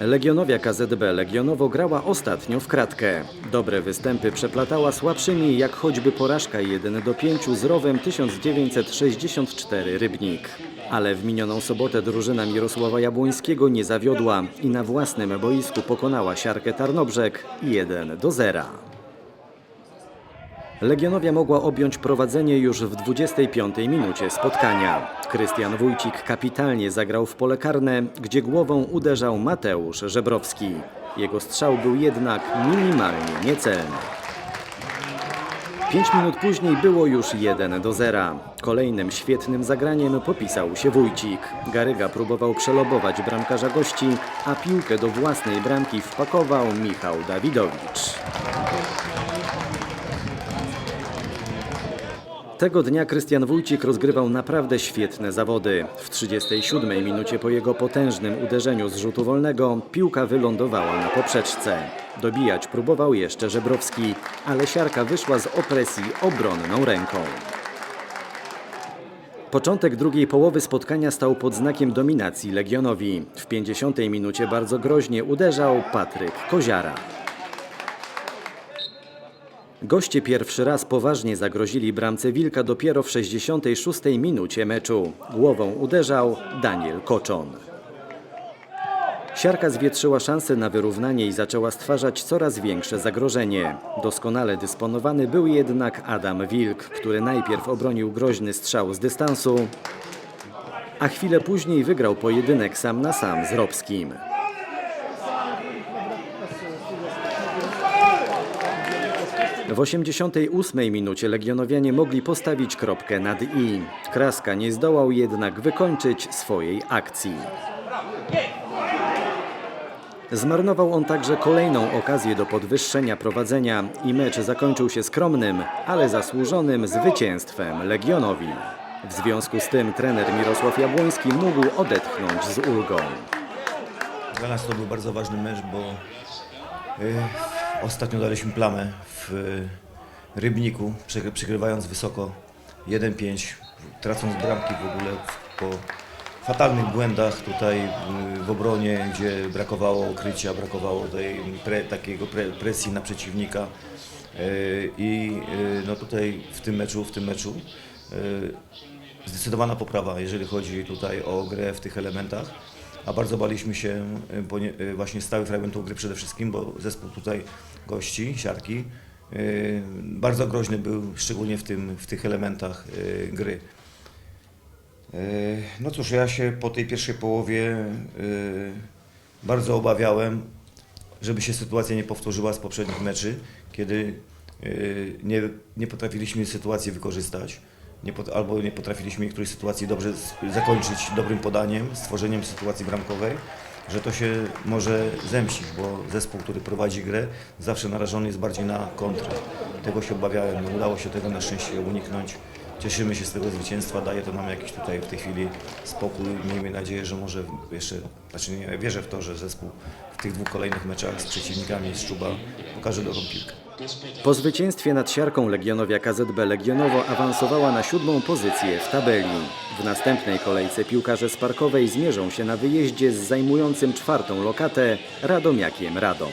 Legionowia KZB Legionowo grała ostatnio w kratkę. Dobre występy przeplatała słabszymi, jak choćby porażka 1 do 5 z Rowem 1964 Rybnik. Ale w minioną sobotę drużyna Mirosława Jabłońskiego nie zawiodła i na własnym boisku pokonała siarkę Tarnobrzeg 1 do 0. Legionowia mogła objąć prowadzenie już w 25 minucie spotkania. Krystian Wójcik kapitalnie zagrał w pole karne, gdzie głową uderzał Mateusz Żebrowski. Jego strzał był jednak minimalnie niecelny. Pięć minut później było już 1 do 0. Kolejnym świetnym zagraniem popisał się Wójcik. Garyga próbował przelobować bramkarza gości, a piłkę do własnej bramki wpakował Michał Dawidowicz. Tego dnia Krystian Wójcik rozgrywał naprawdę świetne zawody. W 37 minucie po jego potężnym uderzeniu z rzutu wolnego piłka wylądowała na poprzeczce. Dobijać próbował jeszcze Żebrowski, ale siarka wyszła z opresji obronną ręką. Początek drugiej połowy spotkania stał pod znakiem dominacji Legionowi. W 50 minucie bardzo groźnie uderzał Patryk Koziara. Goście pierwszy raz poważnie zagrozili bramce Wilka dopiero w 66 minucie meczu. Głową uderzał Daniel Koczon. Siarka zwietrzyła szansę na wyrównanie i zaczęła stwarzać coraz większe zagrożenie. Doskonale dysponowany był jednak Adam Wilk, który najpierw obronił groźny strzał z dystansu, a chwilę później wygrał pojedynek sam na sam z Robskim. W 88 minucie Legionowianie mogli postawić kropkę nad i. Kraska nie zdołał jednak wykończyć swojej akcji. Zmarnował on także kolejną okazję do podwyższenia prowadzenia i mecz zakończył się skromnym, ale zasłużonym zwycięstwem Legionowi. W związku z tym trener Mirosław Jabłoński mógł odetchnąć z ulgą. Dla nas to był bardzo ważny mecz, bo y, ostatnio daliśmy plamę w y, Rybniku, przegry- przegrywając wysoko 1-5, tracąc bramki w ogóle po fatalnych błędach tutaj y, w obronie, gdzie brakowało krycia, brakowało tej pre, takiego pre, presji na przeciwnika. Y, I no tutaj w tym meczu, w tym meczu zdecydowana poprawa, jeżeli chodzi tutaj o grę w tych elementach. A bardzo baliśmy się y, y, właśnie stałych fragmentów gry przede wszystkim, bo zespół tutaj gości, siarki, y, bardzo groźny był, szczególnie w, tym, w tych elementach gry. No cóż, ja się po tej pierwszej połowie bardzo obawiałem, żeby się sytuacja nie powtórzyła z poprzednich meczy, kiedy nie, nie potrafiliśmy sytuacji wykorzystać, nie pot, albo nie potrafiliśmy niektórej sytuacji dobrze zakończyć dobrym podaniem, stworzeniem sytuacji bramkowej, że to się może zemścić, bo zespół, który prowadzi grę, zawsze narażony jest bardziej na kontrę. Tego się obawiałem, udało się tego na szczęście uniknąć. Cieszymy się z tego zwycięstwa, daje to nam jakiś tutaj w tej chwili spokój. Miejmy nadzieję, że może jeszcze, znaczy nie, wierzę w to, że zespół w tych dwóch kolejnych meczach z przeciwnikami z Czuba pokaże dobrą piłkę. Po zwycięstwie nad siarką Legionowia KZB Legionowo awansowała na siódmą pozycję w tabeli. W następnej kolejce piłkarze z Parkowej zmierzą się na wyjeździe z zajmującym czwartą lokatę Radomiakiem Radom.